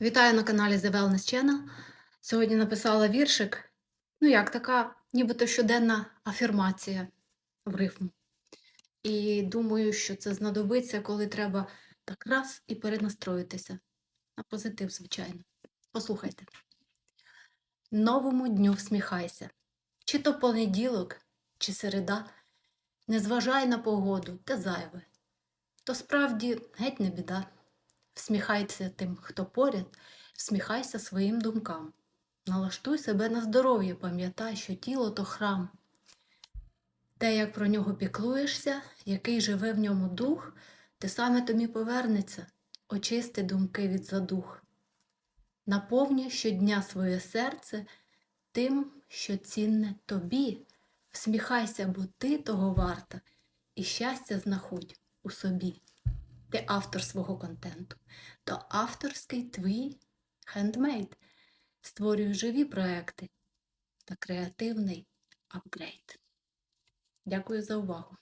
Вітаю на каналі The Wellness Channel. Сьогодні написала віршик. Ну, як така, нібито щоденна афірмація в рифму. І думаю, що це знадобиться, коли треба так раз і перенастроїтися. На позитив, звичайно. Послухайте. Новому дню всміхайся. Чи то понеділок, чи середа. Не зважай на погоду, те зайве. То справді геть не біда. Всміхайся тим, хто поряд, всміхайся своїм думкам. Налаштуй себе на здоров'я, пам'ятай, що тіло то храм. Те, як про нього піклуєшся, який живе в ньому дух, те саме тобі повернеться, очисти думки від задух. Наповнюй щодня своє серце тим, що цінне тобі. Всміхайся, бо ти того варта, і щастя знаходь у собі. Ти автор свого контенту, то авторський твій хендмейд. Створюй живі проекти та креативний апгрейд. Дякую за увагу!